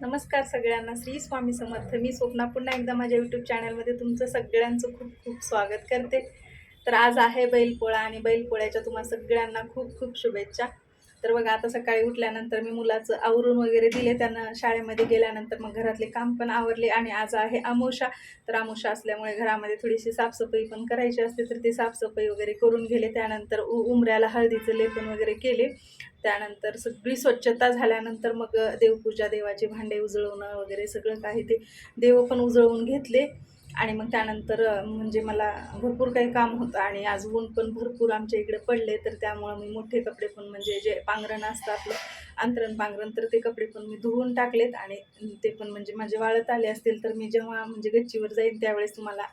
नमस्कार सगळ्यांना. श्री स्वामी समर्थ. मी स्वप्ना. पुन्हा एकदा माझ्या यूट्यूब चॅनलमध्ये तुमचं सगळ्यांचं खूप खूप स्वागत करते. तर आज आहे बैलपोळा आणि बैलपोळ्याच्या तुम्हाला सगळ्यांना खूप खूप शुभेच्छा. तर बघा आता सकाळी उठल्यानंतर मी मुलाचं आवरून वगैरे दिले त्यांना शाळेमध्ये गेल्यानंतर. मग घरातले काम पण आवरले आणि आज आहे आमोशा. तर अमोशा असल्यामुळे घरामध्ये थोडीशी साफसफाई पण करायची असते तर ती साफसफाई वगैरे करून गेले. त्यानंतर उ उमऱ्याला हळदीचं लेपन वगैरे केले. त्यानंतर सगळी स्वच्छता झाल्यानंतर मग देवपूजा देवाचे भांडे उजळवणं वगैरे सगळं काही ते देव पण उजळवून घेतले. आणि मग त्यानंतर म्हणजे मला भरपूर काही काम होतं आणि आज ऊन पण भरपूर आमच्या इकडे पडले तर त्यामुळं मी मोठे कपडे पण म्हणजे जे पांघरण असतं आपलं अंतरण पांघरण तर ते कपडे पण मी धुवून टाकलेत आणि ते पण म्हणजे माझे वाळत आले असतील तर मी जेव्हा म्हणजे गच्चीवर जाईन त्यावेळेस तुम्हाला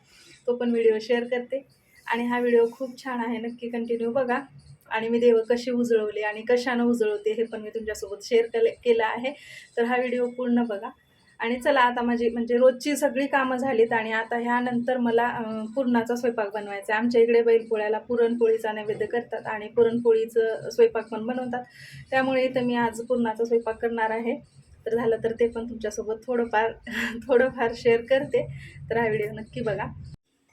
तो पण व्हिडिओ शेअर करते. आणि हा व्हिडिओ खूप छान आहे नक्की कंटिन्यू बघा. आणि मी देव कशी उजळवले आणि कशानं उजळवते हे पण मी तुमच्यासोबत शेअर केले केलं आहे. तर हा व्हिडिओ पूर्ण बघा. आणि चला आता माझी म्हणजे रोजची सगळी कामं झालीत आणि आता ह्यानंतर मला पुरणाचा स्वयंपाक बनवायचा आहे. आमच्या इकडे बैलपोळ्याला पुरणपोळीचा नैवेद्य करतात आणि पुरणपोळीचं स्वयंपाक पण बनवतात. त्यामुळे इथं मी आज पुरणाचा स्वयंपाक करणार आहे. तर झालं तर ते पण तुमच्यासोबत थोडंफार थोडंफार शेअर करते. तर हा व्हिडिओ नक्की बघा.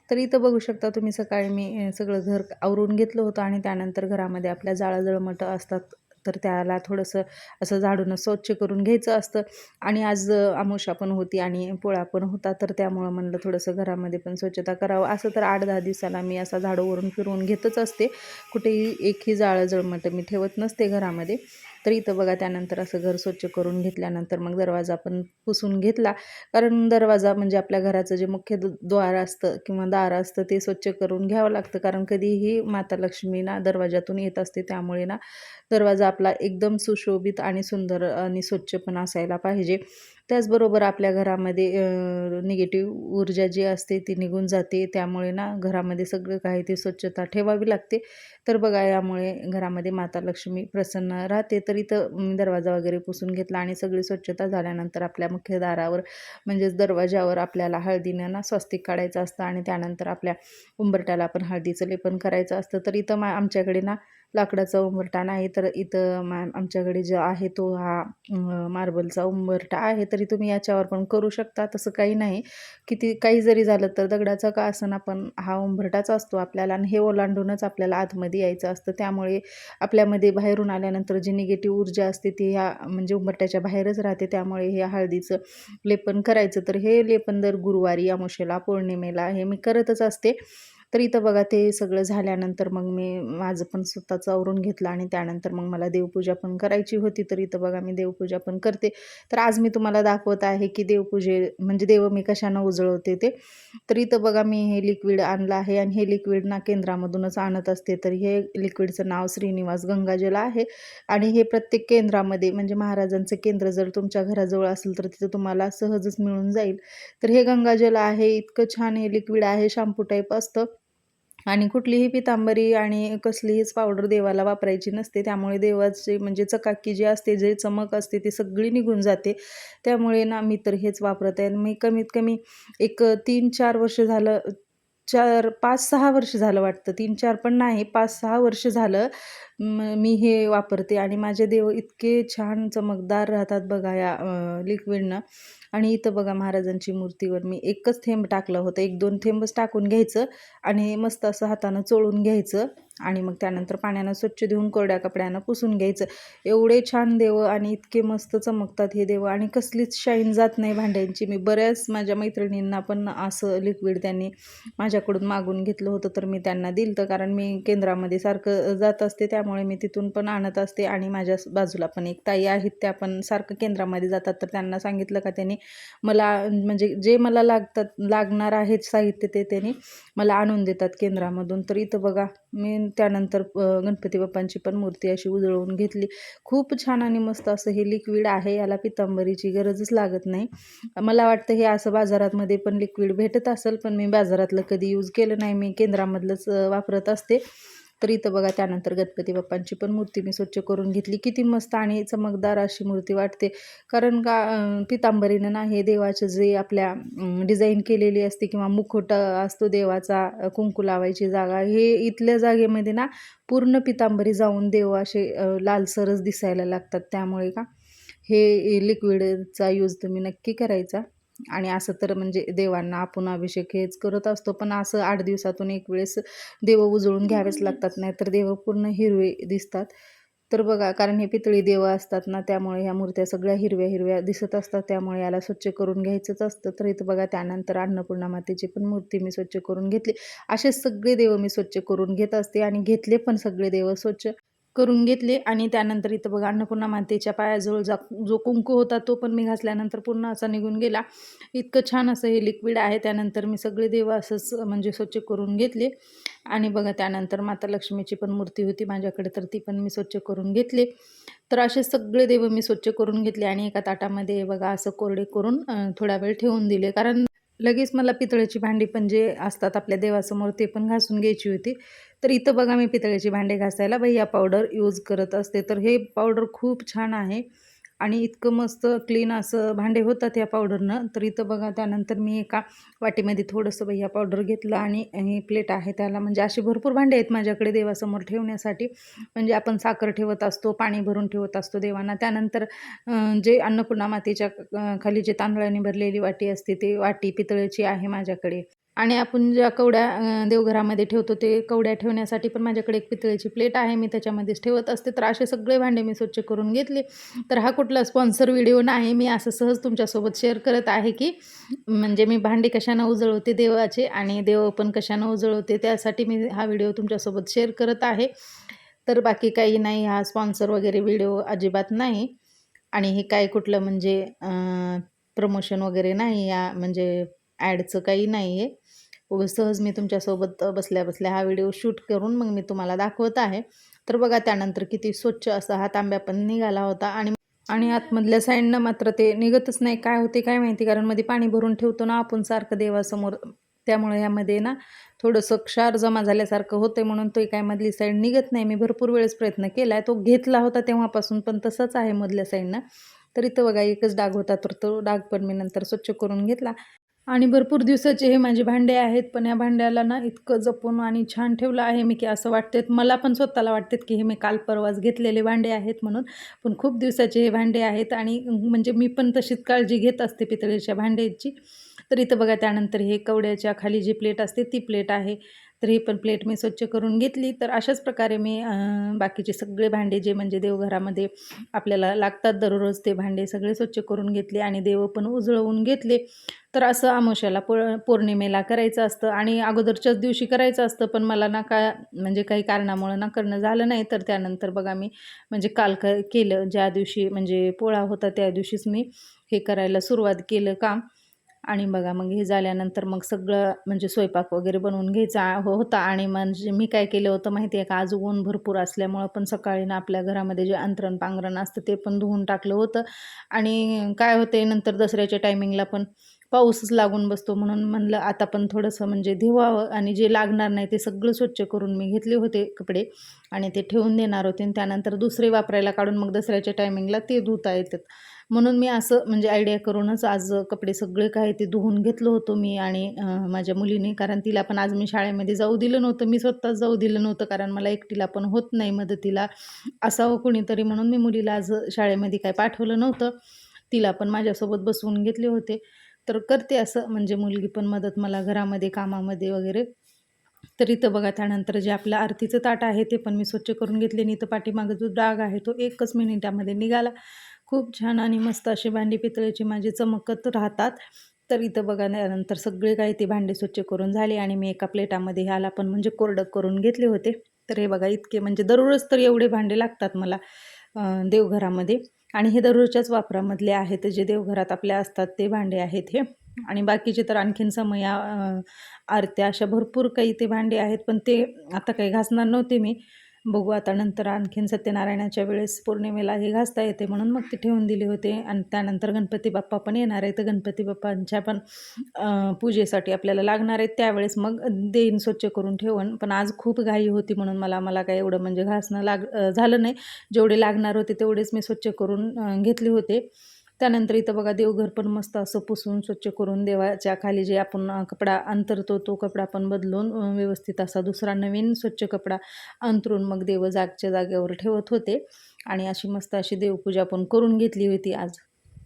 तर इथं बघू शकता तुम्ही सकाळी मी सगळं घर आवरून घेतलं होतं आणि त्यानंतर घरामध्ये आपल्या जाळाजळ जळमटं असतात. तर त्याला थोडंसं असं झाडून स्वच्छ करून घ्यायचं असतं. आणि आज आमोशा पण होती आणि पोळा पण होता तर त्यामुळं म्हणलं थोडंसं घरामध्ये पण स्वच्छता करावं. असं तर आठ दहा दिवसाला मी असा झाडूवरून फिरवून घेतच असते. कुठेही एकही जाळं जळमटं मी ठेवत नसते घरामध्ये. तर इथं बघा त्यानंतर असं घर स्वच्छ करून घेतल्यानंतर मग दरवाजा पण पुसून घेतला. कारण दरवाजा म्हणजे आपल्या घराचं जे मुख्य द्वार असतं किंवा दार असतं ते स्वच्छ करून घ्यावं लागतं. कारण कधीही माता लक्ष्मी ना दरवाजातून येत असते त्यामुळे ना दरवाजा आपला एकदम सुशोभित आणि सुंदर आणि स्वच्छ पण असायला पाहिजे. त्याचबरोबर आपल्या घरामध्ये निगेटिव्ह ऊर्जा जी असते ती निघून जाते. त्यामुळे ना घरामध्ये सगळं काही ते स्वच्छता ठेवावी लागते. तर बघा यामुळे घरामध्ये माता लक्ष्मी प्रसन्न राहते. तर इथं दरवाजा वगैरे पुसून घेतला आणि सगळी स्वच्छता झाल्यानंतर आपल्या मुख्य दारावर म्हणजेच दरवाजावर आपल्याला हळदीनं ना स्वस्तिक काढायचं असतं आणि त्यानंतर आपल्या उंबरट्याला पण हळदीचं लेपन करायचं असतं. तर इथं मा आमच्याकडे ना लाकडाचा उंबरठा नाही तर इथं मा आमच्याकडे जो आहे तो हा मार्बलचा उंबरटा आहे. तरी तुम्ही याच्यावर पण करू शकता. तसं काही नाही. किती काही जरी झालं तर दगडाचा का असं पण हा उंबरटाच असतो आपल्याला. आणि हे ओलांडूनच आपल्याला आतमध्ये यायचं असतं. त्यामुळे आपल्यामध्ये बाहेरून आल्यानंतर जी निगेटिव्ह ऊर्जा असते ती ह्या म्हणजे उंबरट्याच्या बाहेरच राहते. त्यामुळे हे हळदीचं लेपन करायचं. तर हे लेपन दर गुरुवारी अमावस्येला पौर्णिमेला हे मी करतच असते. तर इथं बघा ते सगळं झाल्यानंतर मग मी माझं पण स्वतःचं आवरून घेतलं आणि त्यानंतर मग मला देवपूजा पण करायची होती. तर इथं बघा मी देवपूजा पण करते. तर आज मी तुम्हाला दाखवत आहे की देवपूजे म्हणजे देव मी कशानं उजळवते ते. तर इथं बघा मी हे लिक्विड आणलं आहे आणि हे लिक्विड ना केंद्रामधूनच आणत असते. तर हे लिक्विडचं नाव श्रीनिवास गंगाजल आहे. आणि हे प्रत्येक केंद्रामध्ये म्हणजे महाराजांचं केंद्र जर तुमच्या घराजवळ असेल तर तिथं तुम्हाला सहजच मिळून जाईल. तर हे गंगाजल आहे इतकं छान हे लिक्विड आहे शॅम्पू टाईप असतं. आणि कुठलीही पितांबरी आणि कसलीहीच पावडर देवाला वापरायची नसते. त्यामुळे देवाची म्हणजे चकाकी जी असते जे चमक असते ती सगळी निघून जाते. त्यामुळे ना मी तर हेच वापरत आहे. आणि मी कमीत कमी एक तीन चार वर्ष झालं चार पाच सहा वर्ष झालं वाटतं. तीन चार पण नाही पाच सहा वर्ष झालं मी हे वापरते. आणि माझे देव इतके छान चमकदार राहतात बघा या लिक्विडनं आणि इथं बघा महाराजांची मूर्तीवर मी एकच थेंब टाकलं होतं. एक दोन थेंबच टाकून घ्यायचं आणि मस्त असं हातानं चोळून घ्यायचं आणि मग त्यानंतर पाण्यानं स्वच्छ धुवून कोरड्या कपड्यानं पुसून घ्यायचं. एवढे छान देव आणि इतके मस्त चमकतात हे देव आणि कसलीच शाईन जात नाही भांड्यांची. मी बऱ्याच माझ्या मैत्रिणींना पण असं लिक्विड त्यांनी माझ्याकडून मागून घेतलं होतं तर मी त्यांना दिलं तर कारण मी केंद्रामध्ये सारखं जात असते त्यामुळे मी तिथून पण आणत असते आणि माझ्या बाजूला पण एक ताई आहेत त्या पण सारखं केंद्रामध्ये जातात. तर त्यांना सांगितलं का त्यांनी मला म्हणजे जे मला लागतात लागणार आहेत साहित्य ते त्यांनी मला आणून देतात केंद्रामधून. तर इथं बघा मी त्यानंतर गणपती बाप्पांची पण मूर्ती अशी उजळवून घेतली. खूप छान आणि मस्त असं हे लिक्विड आहे याला पितांबरीची गरजच लागत नाही. मला वाटतं हे असं बाजारातमध्ये पण लिक्विड भेटत असेल पण मी बाजारातलं कधी यूज केलं नाही. मी केंद्रामधलंच वापरत असते. तर इथं बघा त्यानंतर गणपती बाप्पांची पण मूर्ती मी स्वच्छ करून घेतली. किती मस्त आणि चमकदार अशी मूर्ती वाटते. कारण का पितांबरीनं ना हे देवाचं जे आपल्या डिझाईन केलेली असते किंवा मुखवटा असतो देवाचा कुंकू लावायची जागा हे इथल्या जागेमध्ये ना पूर्ण पितांबरी जाऊन देव असे लालसरच दिसायला लागतात. त्यामुळे का हे लिक्विडचा यूज तुम्ही नक्की करायचा. आणि असं तर म्हणजे देवांना आपण अभिषेक हेच करत असतो पण असं आठ दिवसातून एक वेळेस देव उजळून घ्यावेच लागतात नाही तर देव पूर्ण हिरवे दिसतात. तर बघा कारण हे पितळी देव असतात ना त्यामुळे ह्या मूर्त्या सगळ्या हिरव्या हिरव्या दिसत असतात त्यामुळे याला स्वच्छ करून घ्यायचंच असतं. तर इथं बघा त्यानंतर अन्नपूर्णा मातेची पण मूर्ती मी स्वच्छ करून घेतली. असे सगळे देव मी स्वच्छ करून घेत असते आणि घेतले पण सगळे देव स्वच्छ. करून घेतले आणि त्यानंतर इथं बघा अन्नपूर्णा मातेच्या पायाजवळ जा जो कुंकू होता तो पण मी घासल्यानंतर पूर्ण असा निघून गेला. इतकं छान असं हे लिक्विड आहे. त्यानंतर मी सगळे देव असंच म्हणजे स्वच्छ करून घेतले. आणि बघा त्यानंतर माता लक्ष्मीची पण मूर्ती होती माझ्याकडे तर ती पण मी स्वच्छ करून घेतली. तर असे सगळे देव मी स्वच्छ करून घेतले आणि एका ताटामध्ये बघा असं कोरडे करून थोडा वेळ ठेवून दिले. कारण लगेच मला पितळेची भांडी पण जे असतात आपल्या देवासमोर ते पण घासून घ्यायची होती. तर इथं बघा मी पितळेची भांडे घासायला भैया पावडर यूज करत असते. तर हे पावडर खूप छान आहे. आणि इतकं मस्त क्लीन असं भांडे होतात या पावडरनं तर इथं बघा त्यानंतर मी एका वाटीमध्ये थोडंसं भैया पावडर घेतलं आणि हे प्लेट आहे त्याला. म्हणजे असे भरपूर भांडे आहेत माझ्याकडे देवासमोर ठेवण्यासाठी. म्हणजे आपण साखर ठेवत असतो पाणी भरून ठेवत असतो देवांना. त्यानंतर जे अन्नपूर्णा मातीच्या खाली जे तांदळाने भरलेली वाटी असते ती वाटी पितळेची आहे माझ्याकडे. आणि आपण ज्या कवड्या देवघरामध्ये ठेवतो ते कवड्या ठेवण्यासाठी पण माझ्याकडे एक पितळेची प्लेट आहे. मी त्याच्यामध्येच ठेवत असते. तर असे सगळे भांडे मी स्वच्छ करून घेतले. तर हा कुठला स्पॉन्सर व्हिडिओ नाही. मी असं सहज तुमच्यासोबत शेअर करत आहे की म्हणजे मी भांडे कशानं उजळवते देवाचे आणि देव पण कशानं उजळवते त्यासाठी मी हा व्हिडिओ तुमच्यासोबत शेअर करत आहे. तर बाकी काही नाही. हा स्पॉन्सर वगैरे व्हिडिओ अजिबात नाही. आणि हे काय कुठलं म्हणजे प्रमोशन वगैरे नाही. या म्हणजे ॲडचं काही नाही आहे सहज मी तुमच्यासोबत बसल्या बसल्या हा व्हिडिओ शूट करून मग मी तुम्हाला दाखवत आहे. तर बघा त्यानंतर किती स्वच्छ असा हा तांब्या पण निघाला होता आणि आणि आतमधल्या साईडनं मात्र ते निघतच नाही. काय होते काय माहिती? कारण मध्ये पाणी भरून ठेवतो ना आपण सारखं देवासमोर. त्यामुळे यामध्ये ना थोडंसं क्षार जमा झाल्यासारखं होतं म्हणून तो काय मधली साईड निघत नाही. मी भरपूर वेळेस प्रयत्न केला आहे तो घेतला होता तेव्हापासून पण तसंच आहे मधल्या साईडनं. तर इथं बघा एकच डाग होता तर तो डाग पण मी नंतर स्वच्छ करून घेतला. आणि भरपूर दिवसाचे हे माझे भांडे आहेत पण या भांड्याला ना इतकं जपून आणि छान ठेवलं आहे मी की असं वाटते मला पण स्वतःला वाटतेत की हे मी काल परवाच घेतलेले भांडे आहेत म्हणून. पण खूप दिवसाचे हे भांडे आहेत आणि म्हणजे मी पण तशीच काळजी घेत असते पितळेच्या भांड्याची. तर इथं बघा त्यानंतर हे कवड्याच्या खाली जी प्लेट असते ती प्लेट आहे. तर ही पण प्लेट मी स्वच्छ करून घेतली. तर अशाच प्रकारे मी बाकीचे सगळे भांडे जे म्हणजे देवघरामध्ये आपल्याला लागतात दररोज ते भांडे सगळे स्वच्छ करून घेतले आणि देव पण उजळवून घेतले. तर असं आमोशाला पो पौर्णिमेला करायचं असतं आणि अगोदरच्याच दिवशी करायचं असतं. पण मला ना का म्हणजे काही कारणामुळं ना करणं झालं नाही. तर त्यानंतर बघा मी म्हणजे काल क केलं. ज्या दिवशी म्हणजे पोळा होता त्या दिवशीच मी हे करायला सुरुवात केलं काम. आणि बघा मग हे झाल्यानंतर मग सगळं म्हणजे स्वयंपाक वगैरे बनवून घ्यायचा हो होता. आणि म्हणजे मी काय केलं होतं माहिती आहे का? आज ऊन भरपूर असल्यामुळं पण सकाळी ना आपल्या घरामध्ये जे अंतरण पांघरण असतं ते पण धुवून टाकलं होतं. आणि काय होते नंतर दसऱ्याच्या टायमिंगला पण पाऊसच लागून बसतो म्हणून म्हणलं आता पण थोडंसं म्हणजे धुवावं आणि जे लागणार नाही ते सगळं स्वच्छ करून मी घेतले होते कपडे आणि ते ठेवून देणार होते. आणि त्यानंतर दुसरे वापरायला काढून मग दसऱ्याच्या टायमिंगला ते धुता येतात. म्हणून मी असं म्हणजे आयडिया करूनच आज कपडे सगळे काय ते धुवून घेतलं होतं मी आणि माझ्या मुलीने कारण तिला पण आज मी शाळेमध्ये जाऊ दिलं नव्हतं. मी स्वतःच जाऊ दिलं नव्हतं कारण मला एकटीला पण होत नाही मदतीला. असावं कुणीतरी म्हणून मी मुलीला आज शाळेमध्ये काय पाठवलं नव्हतं. तिला पण माझ्यासोबत बसवून घेतले होते. तर करते असं म्हणजे मुलगी पण मदत मला घरामध्ये कामामध्ये वगैरे. तर इथं बघा त्यानंतर जे आपलं आरतीचं ताट आहे ते पण मी स्वच्छ करून घेतले आणि इथं पाठीमागं जो डाग आहे तो एकच मिनिटामध्ये निघाला. खूप छान आणि मस्त असे भांडी पितळेची माझी चमकत राहतात. तर इथं बघा त्यानंतर सगळे काही ती भांडे स्वच्छ करून झाले आणि मी एका प्लेटामध्ये ह्याला पण म्हणजे कोरडं करून घेतले होते. तर हे बघा इतके म्हणजे दररोज तर एवढे भांडे लागतात मला देवघरामध्ये. आणि हे दररोजच्याच वापरामधले आहेत जे देवघरात आपल्या असतात ते भांडे आहेत हे. आणि बाकीचे तर आणखीन समया आरत्या अशा भरपूर काही ते भांडे आहेत पण ते आता काही घासणार नव्हते मी. बघू आता नंतर आणखीन सत्यनारायणाच्या वेळेस पौर्णिमेला हे घासता येते म्हणून मग ते ठेवून दिले होते. आणि त्यानंतर गणपती बाप्पा पण येणार आहे तर गणपती बाप्पांच्या पण पूजेसाठी आपल्याला लागणार आहेत. त्यावेळेस मग देईन स्वच्छ करून ठेवण. पण आज खूप घाई होती म्हणून मला मला काय एवढं म्हणजे घासणं लाग झालं नाही. जेवढे लागणार होते तेवढेच मी स्वच्छ करून घेतले होते. त्यानंतर इथं बघा देवघर पण मस्त असं पुसून स्वच्छ करून देवाच्या खाली जे आपण कपडा अंतरतो तो कपडा पण बदलून व्यवस्थित असा दुसरा नवीन स्वच्छ कपडा अंतरून मग देव जागच्या जागेवर ठेवत होते. आणि अशी मस्त अशी देवपूजा पण करून घेतली होती आज.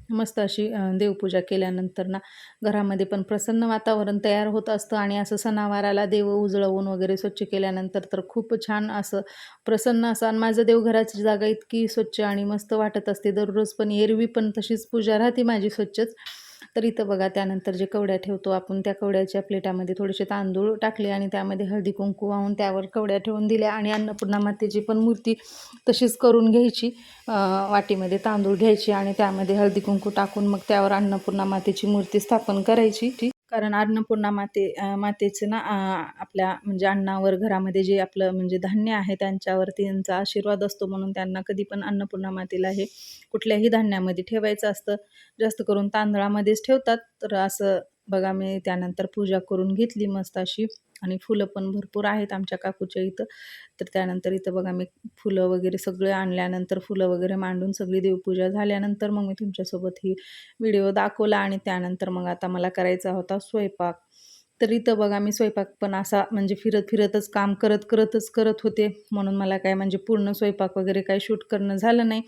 मस्त अशी देवपूजा केल्यानंतर ना घरामध्ये पण प्रसन्न वातावरण तयार होत असतं आणि असं सणावाराला देव उजळवून वगैरे स्वच्छ केल्यानंतर तर खूप छान असं प्रसन्न असं आणि माझं देवघराची जागा इतकी स्वच्छ आणि मस्त वाटत असते. दररोज पण एरवी पण तशीच पूजा राहते माझी स्वच्छच. तर इथं बघा त्यानंतर जे कवड्या ठेवतो आपण त्या कवड्याच्या प्लेटामध्ये थोडेसे तांदूळ टाकले आणि त्यामध्ये हळदी कुंकू वाहून त्यावर कवड्या ठेवून दिल्या आणि अन्नपूर्णा मातेची पण मूर्ती तशीच करून घ्यायची. वाटीमध्ये तांदूळ घ्यायची आणि त्यामध्ये हळदी कुंकू टाकून मग त्यावर अन्नपूर्णा मातेची मूर्ती स्थापन करायची. ती कारण अन्नपूर्णा माते मातेचं ना आपल्या म्हणजे अन्नावर घरामध्ये जे आपलं म्हणजे धान्य आहे त्यांच्यावरती त्यांचा आशीर्वाद असतो म्हणून त्यांना कधी पण अन्नपूर्णा मातेला हे कुठल्याही धान्यामध्ये ठेवायचं असतं. जास्त करून तांदळामध्येच ठेवतात. तर असं बघा मी त्यानंतर पूजा करून घेतली मस्त अशी. आणि फुलं पण भरपूर आहेत आमच्या काकूच्या इथं. तर त्यानंतर इथं बघा मी फुलं वगैरे सगळे आणल्यानंतर फुलं वगैरे मांडून सगळी देवपूजा झाल्यानंतर मग मी तुमच्यासोबत ही व्हिडिओ दाखवला आणि त्यानंतर मग आता मला करायचा होता स्वयंपाक. तर इथं बघा मी स्वयंपाक पण असा म्हणजे फिरत फिरतच काम करत करतच करत होते. म्हणून मला काय म्हणजे पूर्ण स्वयंपाक वगैरे काय शूट करणं झालं नाही.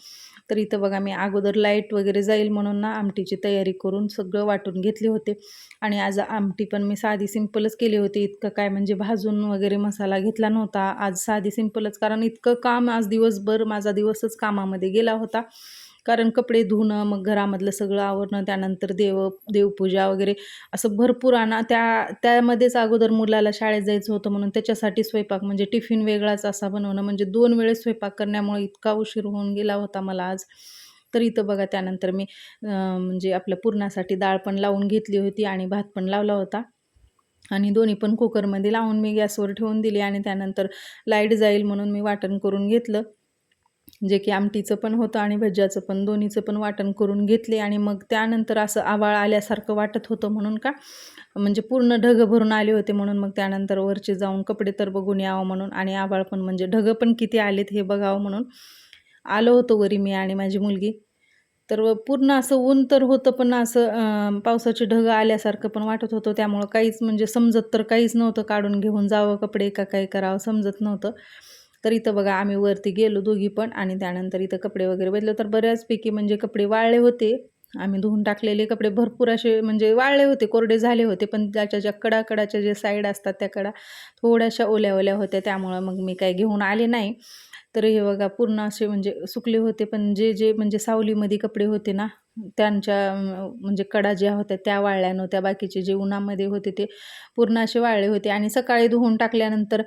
तर इथं बघा मी अगोदर लाइट वगैरे जाईल म्हणून ना आमटीची तयारी करून सगळं वाटून घेतले होते. आणि आज आमटी पण मी साधी सिंपलच केली होती. इतकं काय म्हणजे भाजून वगैरे मसाला घेतला नव्हता. आज साधी सिंपलच कारण इतकं काम आज दिवसभर माझा दिवसच कामामध्ये गेला होता. कारण कपडे धुणं मग घरामधलं सगळं आवरणं त्यानंतर देव देवपूजा वगैरे असं भरपूर आणा. त्या त्यामध्येच अगोदर मुलाला शाळेत जायचं होतं म्हणून त्याच्यासाठी स्वयंपाक म्हणजे टिफिन वेगळाच असा बनवणं. म्हणजे दोन वेळेस स्वयंपाक करण्यामुळे इतका उशीर होऊन गेला होता मला आज. तर इथं बघा त्यानंतर मी म्हणजे आपल्या पुरणासाठी डाळ पण लावून घेतली होती आणि भात पण लावला होता. आणि दोन्ही पण कुकरमध्ये लावून मी गॅसवर ठेवून दिली आणि त्यानंतर लाइट जाईल म्हणून मी वाटण करून घेतलं. जे की आमटीचं पण होतं आणि भज्याचं पण दोन्हीचं पण वाटण करून घेतले आणि मग त्यानंतर असं आवाळ आल्यासारखं वाटत होतं म्हणून का म्हणजे पूर्ण ढग भरून आले होते म्हणून मग त्यानंतर वरचे जाऊन कपडे तर बघून यावं म्हणून आणि आवाळ पण म्हणजे ढग पण किती आलेत हे बघावं म्हणून आलो होतो वरी मी आणि माझी मुलगी. तर व पूर्ण असं ऊन तर होतं पण असं पावसाचे ढग आल्यासारखं पण वाटत होतं. त्यामुळं काहीच म्हणजे समजत तर काहीच नव्हतं काढून घेऊन जावं कपडे का काय करावं समजत नव्हतं. तर इथं बघा आम्ही वरती गेलो दोघी पण आणि त्यानंतर इथं कपडे वगैरे बदलं तर बऱ्याचपैकी म्हणजे कपडे वाळले होते. आम्ही धुवून टाकलेले कपडे भरपूर असे म्हणजे वाळले होते कोरडे झाले होते. पण त्याच्या ज्या कडाकडाच्या ज्या साईड असतात त्या कडा थोड्याशा ओल्या ओल्या होत्या. त्यामुळं मग मी काही घेऊन आले नाही. तर हे बघा पूर्ण असे म्हणजे सुकले होते. पण जे जे म्हणजे सावलीमध्ये कपडे होते ना त्यांच्या म्हणजे कडा ज्या होत्या त्या वाळल्या नव्हत्या बाकीचे जे उन्हामध्ये होते ते पूर्ण असे वाळले होते. आणि सकाळी धुवून टाकल्यानंतर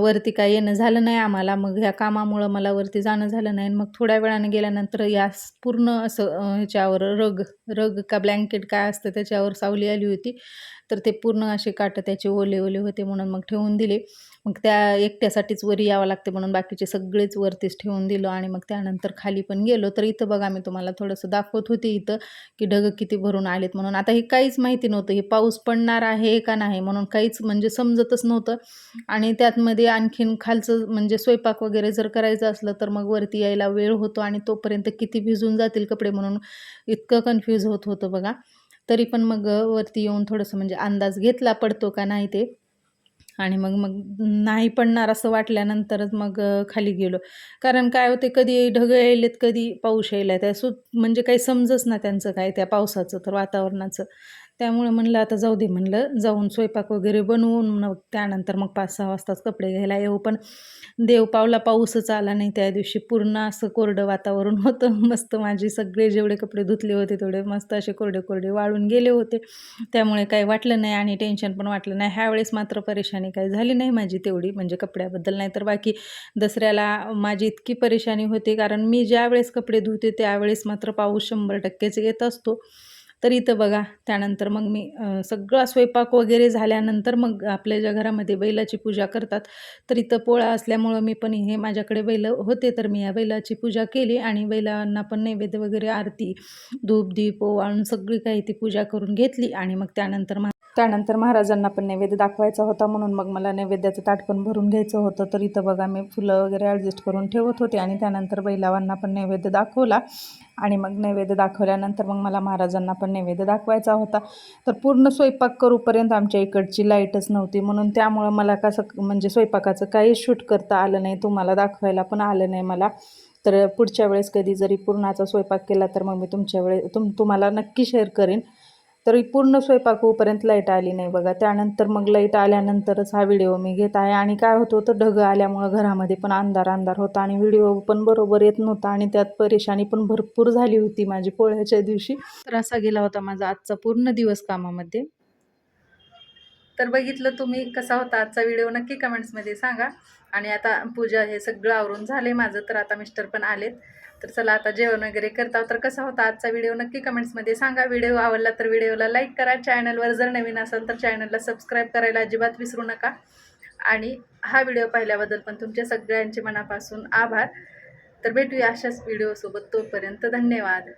वरती काय येणं झालं नाही आम्हाला. मग ह्या कामामुळं मला वरती जाणं झालं नाही. आणि मग थोड्या वेळाने गेल्यानंतर या पूर्ण असं ह्याच्यावर रग रग का ब्लँकेट काय असतं त्याच्यावर सावली आली होती. तर ते पूर्ण असे काटं त्याचे ओले ओले होते म्हणून मग ठेवून दिले. मग त्या एकट्यासाठीच वर यावं लागते म्हणून बाकीचे सगळेच वरतीच ठेवून दिलो आणि मग त्यानंतर खाली पण गेलो. तर इथं बघा मी तुम्हाला थोडंसं दाखवत होते इथं की ढग किती भरून आलेत म्हणून. आता हे काहीच माहिती नव्हतं. हे पाऊस पडणार आहे का नाही म्हणून काहीच म्हणजे समजतच नव्हतं. आणि त्यातमध्ये आणखीन खालचं म्हणजे स्वयंपाक वगैरे जर करायचं असलं तर मग वरती यायला वेळ होतो आणि तोपर्यंत किती भिजून जातील कपडे म्हणून इतकं कन्फ्यूज होत होतं बघा. तरी पण मग वरती येऊन थोडंसं म्हणजे अंदाज घेतला पडतो का नाही ते. आणि मग मग नाही पडणार असं वाटल्यानंतरच मग खाली गेलो. कारण काय होते कधी ढग यायलेत कधी पाऊस यायला त्या सु म्हणजे काही समजच ना त्यांचं काय त्या पावसाचं तर वातावरणाचं. त्यामुळे म्हणलं आता जाऊ दे म्हणलं. जाऊन स्वयंपाक वगैरे बनवून मग त्यानंतर मग पाच सहा वाजताच कपडे घ्यायला येऊ. पण देव पावला पाऊसच आला नाही त्या दिवशी. पूर्ण असं कोरडं वातावरण होतं. मस्त माझे सगळे जेवढे कपडे धुतले होते तेवढे मस्त असे कोरडे कोरडे वाळून गेले होते. त्यामुळे काही वाटलं नाही आणि टेन्शन पण वाटलं नाही. ह्यावेळेस मात्र परेशानी काही झाली नाही माझी तेवढी म्हणजे कपड्याबद्दल नाही तर बाकी दसऱ्याला माझी इतकी परेशानी होती कारण मी ज्यावेळेस कपडे धुते त्यावेळेस मात्र पाऊस शंभर टक्केच येत असतो. तर इथं बघा त्यानंतर मग मी सगळा स्वयंपाक वगैरे झाल्यानंतर मग आपल्या ज्या घरामध्ये बैलाची पूजा करतात तर इथं पोळा असल्यामुळं मी पण हे माझ्याकडे बैल होते तर मी या बैलाची पूजा केली आणि बैलांना पण नैवेद्य वगैरे आरती धूप दीप ओवाळून सगळी काही ती पूजा करून घेतली आणि मग त्यानंतर त्यानंतर महाराजांना पण नैवेद्य दाखवायचा होता म्हणून मग मला नैवेद्याचं ताट पण भरून घ्यायचं होतं. तर इथं बघा मी फुलं वगैरे ॲडजस्ट करून ठेवत होते आणि त्यानंतर बैलावांना पण नैवेद्य दाखवला. आणि मग नैवेद्य दाखवल्यानंतर मग मला महाराजांना पण नैवेद्य दाखवायचा होता. तर पूर्ण स्वयंपाक करूपर्यंत आमच्या इकडची लाईटच नव्हती. म्हणून त्यामुळं मला कसं म्हणजे स्वयंपाकाचं काही शूट करता आलं नाही तुम्हाला दाखवायला पण आलं नाही मला. तर पुढच्या वेळेस कधी जरी पूर्णाचा स्वयंपाक केला तर मग मी तुमच्या वेळे तुम तुम्हाला नक्की शेअर करेन. तरी पूर्ण स्वयंपाक होऊपर्यंत लाइट आली नाही बघा. त्यानंतर मग लाइट आल्यानंतरच हा व्हिडिओ मी घेत आहे. आणि काय होत होतं ढग आल्यामुळं घरामध्ये पण अंधार अंधार होता आणि व्हिडिओ पण बरोबर येत नव्हता आणि त्यात परेशानी पण भरपूर झाली होती माझी पोळ्याच्या दिवशी. तर असा गेला होता माझा आजचा पूर्ण दिवस कामामध्ये. तर बघितलं तुम्ही कसा होता आजचा व्हिडिओ नक्की कमेंट्समध्ये सांगा. आणि आता पूजा हे सगळं आवरून झाले माझं तर आता मिस्टर पण आलेत. तर चला आता जेवण वगैरे करता तर कसा होता आजचा व्हिडिओ? नक्की कमेंट्समध्ये सांगा. व्हिडिओ आवडला तर व्हिडिओला लाईक करा. चॅनलवर जर नवीन असाल तर चॅनलला सबस्क्राईब करायला अजिबात विसरू नका. आणि हा व्हिडिओ पाहिल्याबद्दल पण तुमच्या सगळ्यांचे मनापासून आभार. तर भेटूया अशाच व्हिडिओसोबत तोपर्यंत धन्यवाद.